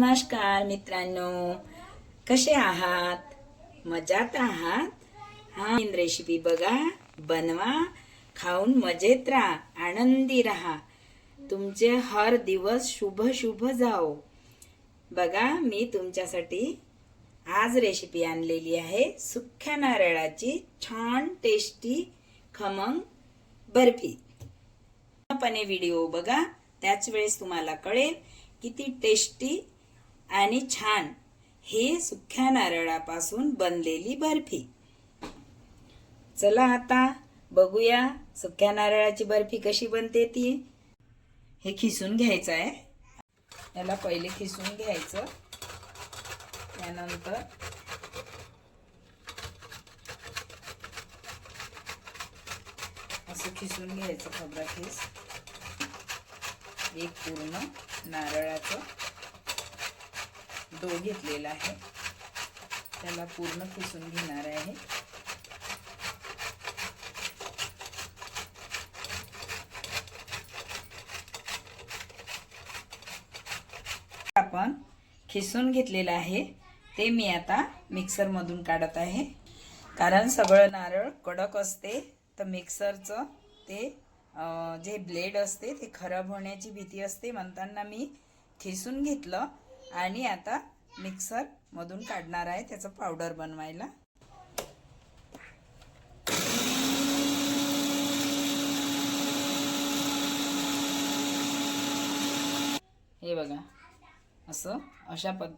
नमस्कार मित्रांनो. कसे आहात? मजात आहात? हा रेसिपी बघा. बनवा. खाऊन मजेत राहा. आनंदी राहा. तुमचे हर दिवस शुभ शुभ जाओ. बघा मी तुमच्यासाठी आज रेसिपी आणलेली आहे. सुख्या नारळाची छान टेस्टी खमंग बर्फी. पूर्णपणे व्हिडिओ बघा. त्याच वेळेस तुम्हाला कळेल किती टेस्टी आणि छान. हे सुख्या नारळापासून बनलेली बर्फी. चला आता बघूया सुक्या नारळाची बर्फी कशी बनते ती. हे खिसून घ्यायचं आहे. याला पहिले खिसून घ्यायचं. त्यानंतर असं खिसून घ्यायचं खबरा खिस. एक पूर्ण नारळाचं. डो घेतलेला आहे. त्याला पूर्ण खिसून घेणार आहे. आपण खिसून घेतलेलं आहे. ते मी आता मिक्सरमधून काढत आहे. कारण सगळं नारळ कडक असते तर मिक्सरचं ते जे ब्लेड असते ते खराब होण्याची भीती असते म्हणताना मी खिसून घेतलं. आणि आता मिक्सरमधून काढणार आहे त्याचं पावडर बनवायला. हे बघा असं अशा पद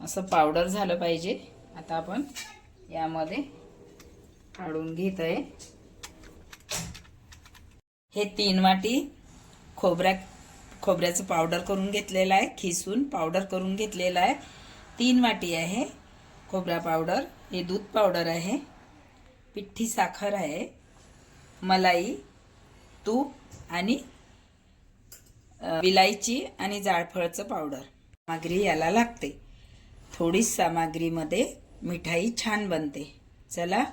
असं पावडर झालं पाहिजे. आता आपण यामध्ये काढून घेत आहे. हे तीन वाटी खोबऱ्या खोबऱ्याचं पावडर करून घेतलेलं आहे खिसून पावडर करून घेतलेलं आहे. तीन वाटी आहे खोबरा पावडर हे दूध पावडर आहे. पिठ्ठी साखर आहे मलाई तूप आणि विलायची आणि जाळफळचं पावडर सामग्री याला लागते. थोडी सामग्रीमध्ये मिठाई छान बनते. चला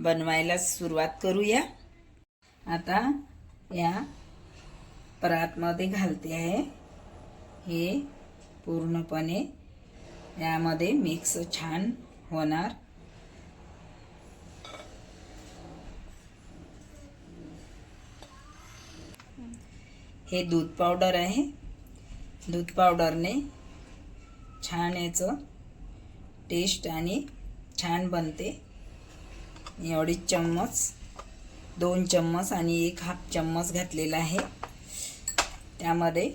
बनवायला सुरुवात करूया. आता या परातमध्ये घालते आहे. हे पूर्णपणे यामध्ये मिक्स छान होणार. हे दूध पावडर आहे. दूध पावडरने छान याचं टेस्ट आणि छान बनते. एवढी चम्मच दोन चम्मच आणि एक हाफ चम्मच घातलेला आहे. त्यामध्ये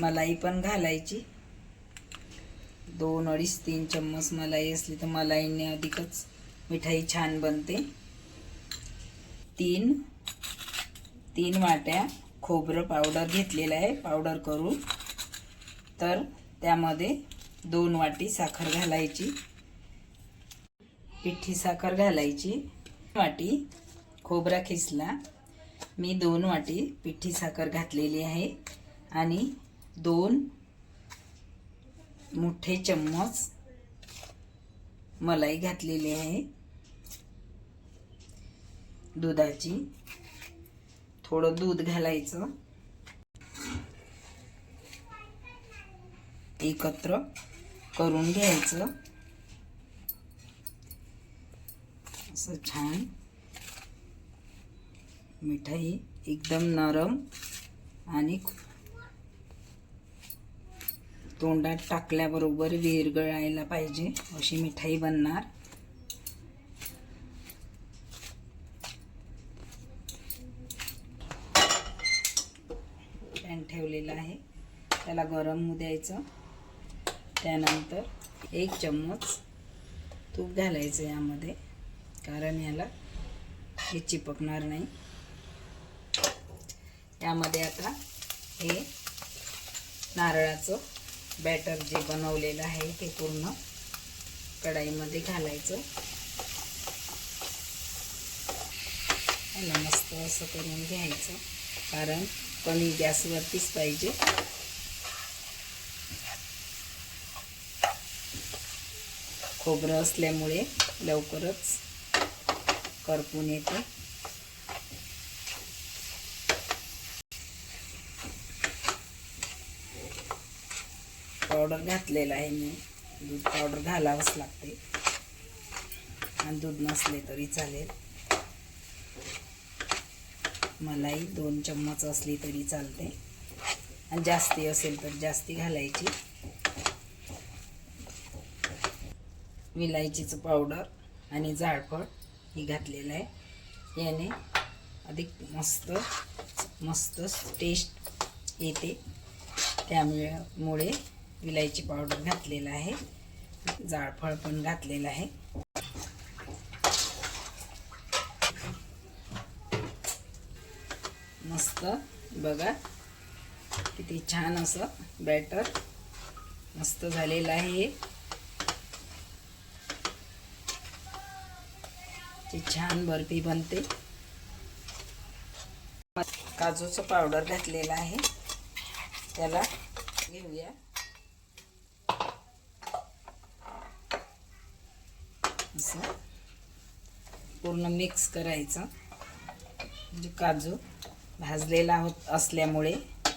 मलाई पण घालायची. दोन अडीच तीन चम्मच मलाई असली तर मलाईने अधिकच मिठाई छान बनते. तीन तीन वाट्या खोबरं पावडर घेतलेलं आहे पावडर करून. तर त्यामध्ये दोन वाटी साखर घालायची. पिठी साखर घालायची. वाटी खोबरा खिसला. मी दोन वाटी पिठी साखर घातलेली आहे आणि दोन मोठे चम्मच मलाई घातलेली आहे. दुधाची. थोडं दूध घालायचं. एकत्र करून घ्यायचं. असं छान मिठाई एकदम नरम आणि तोंडात टाकल्याबरोबर विरघळायला पाहिजे अशी मिठाई बनणार. पॅन ठेवलेला आहे. त्याला गरम होऊ द्यायचं. त्यानंतर एक चम्मच तूप घालायचं यामध्ये कारण याला हे चिपकणार नाही. यामध्ये आता हे नारळाचं बॅटर जे बनवलेलं आहे ते पूर्ण कढाईमध्ये घालायचं. याला मस्त असं करून घ्यायचं कारण कमी गॅसवरतीच पाहिजे. खोबरं असल्यामुळे लवकरच करपून येते. पावडर घातलेला आहे मी. दूध पावडर घालावंच लागते. आणि दूध नसले तरी चालेल. मलाई दोन चम्मच असली तरी चालते. आणि जास्ती असेल तर जास्ती घालायची. विलायचीचं पावडर आणि जाळफळ ही घातलेलं आहे. याने अधिक मस्त मस्त टेस्ट येते. त्यामुळे मुळे विलायची पावडर घातलेलं आहे. जाळफळ पण घातलेलं आहे. मस्त. बघा. किती छान असं बॅटर मस्त झालेलं आहे. हे छान बर्फी बनते. काजूचं पावडर घातलेलं आहे. त्याला घेऊया. असं. पूर्ण मिक्स करायचं. म्हणजे काजू भाजलेला होत असल्यामुळे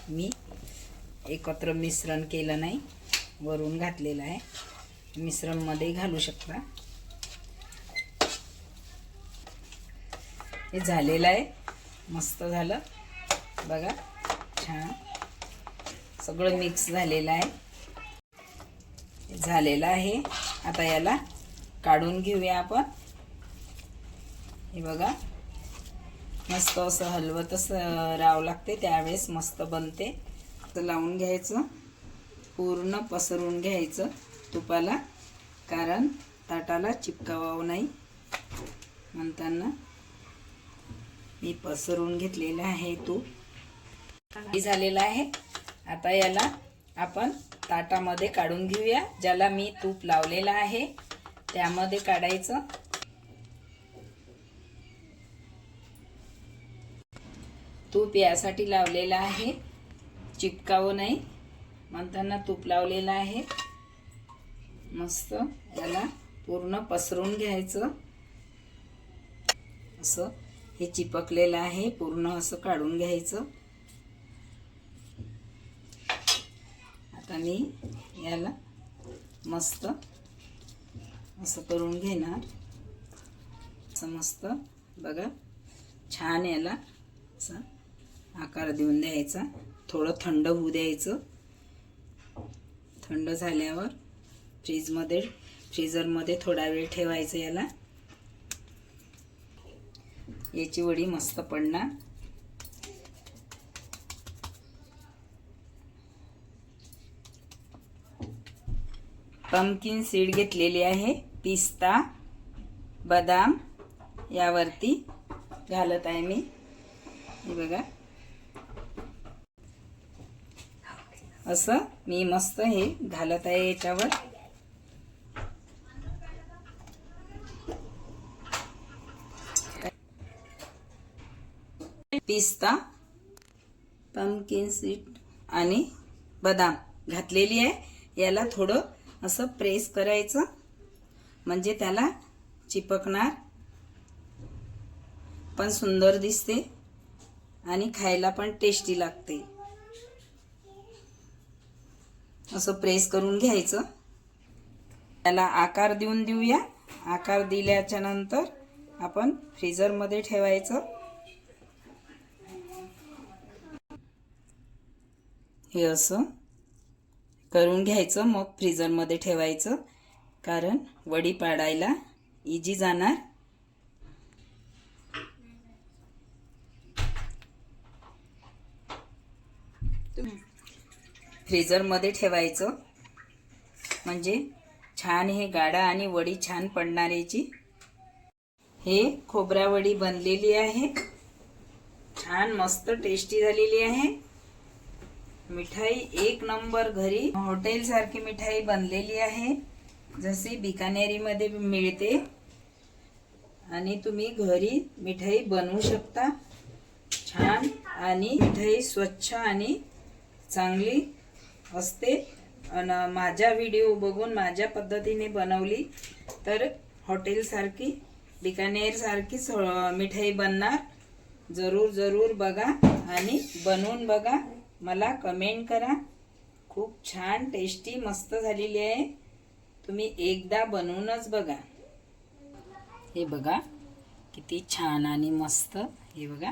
मी एकत्र मिश्रण केलं नाही. वरून घातलेलं आहे. मिश्रणमध्ये घालू शकता. हे झालेलं आहे. मस्त झालं. बघा छान. सगळं मिक्स झालेलं आहे. झालेलं आहे. आता याला काढून घेऊया आपण. हे बघा. मस्त असं हलवतच राहावं लागते त्यावेळेस मस्त बनते. तर लावून घ्यायचं. पूर्ण पसरवून घ्यायचं तुपाला कारण ताटाला चिपकावावं नाही. म्हणताना मी पसरवून घेतलेलं आहे तूप. झालेलं आहे. आता याला आपण ताटामध्ये काढून घेऊया ज्याला मी तूप लावलेलं आहे. त्यामध्ये काढायचं. तूप यासाठी लावलेलं आहे. चिपकावं नाही. म्हणताना तूप लावलेलं आहे. मस्त. याला पूर्ण पसरून घ्यायचं. असं हे चिपकलेलं आहे. पूर्ण असं काढून घ्यायचं. आता मी याला मस्त असं करून घेणार. असं मस्त. बघा छान याला असा आकार देऊन द्यायचा. थोडं थंड होऊ द्यायचं. थंड झाल्यावर फ्रीजमध्ये फ्रीजरमध्ये थोडा वेळ ठेवायचं याला. याची वडी मस्त पडणार. पंपकिन सीड घेतलेली आहे. पिस्ता बदाम यावरती घालत आहे मी. हे बघा. असं मी मस्त हे घालत आहे याच्यावर. पिस्ता पंपकिन सीट आणि बदाम घातलेली आहे. याला थोडं असं प्रेस करायचं. म्हणजे त्याला चिपकणार. पण सुंदर दिसते आणि खायला पण टेस्टी लागते. असं प्रेस करून घ्यायचं. त्याला आकार देऊन देऊया. आकार दिल्याच्या नंतर आपण फ्रीजरमध्ये ठेवायचं. हे असं करून घ्यायचं. मग फ्रीजरमध्ये ठेवायचं. कारण वडी पाडायला इजी जाणार. फ्रीजरमध्ये ठेवायचं. म्हणजे छान हे गाडा आणि वडी छान पडणार याची हे खोबरा वडी बनलेली आहे. छान मस्त टेस्टी झालेली आहे. मिठाई एक नंबर घरी. हॉटेलसारखी मिठाई बनलेली आहे. जशी बिकानेरीमध्ये मिळते. आणि तुम्ही घरी मिठाई बनवू शकता. छान आणि मिठाई स्वच्छ आणि चांगली असते. आणि माझा व्हिडिओ बघून माझ्या पद्धतीने बनवली तर हॉटेलसारखी बिकानेरसारखीच मिठाई बनणार. जरूर जरूर बघा आणि बनवून बघा. मला कमेंट करा. खूप छान टेस्टी मस्त झालेली आहे. तुम्ही एकदा बनवूनच बघा. हे बघा किती छान आणि मस्त. हे बघा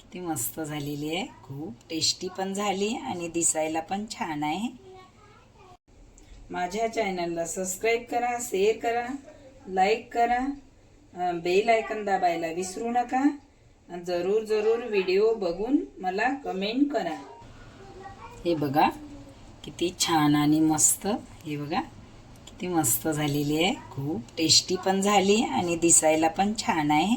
किती मस्त झालेली आहे. खूप टेस्टी पण झाली आणि दिसायला पण छान आहे. माझ्या चॅनलला सबस्क्राईब करा शेअर करा लाईक करा. बेल आयकन दाबायला विसरू नका. जरूर जरूर व्हिडिओ बघून मला कमेंट करा. हे बघा किती छान आणि मस्त. हे बघा. किती मस्त झालेली आहे. खूप टेस्टी पण झाली आणि दिसायला पण छान आहे.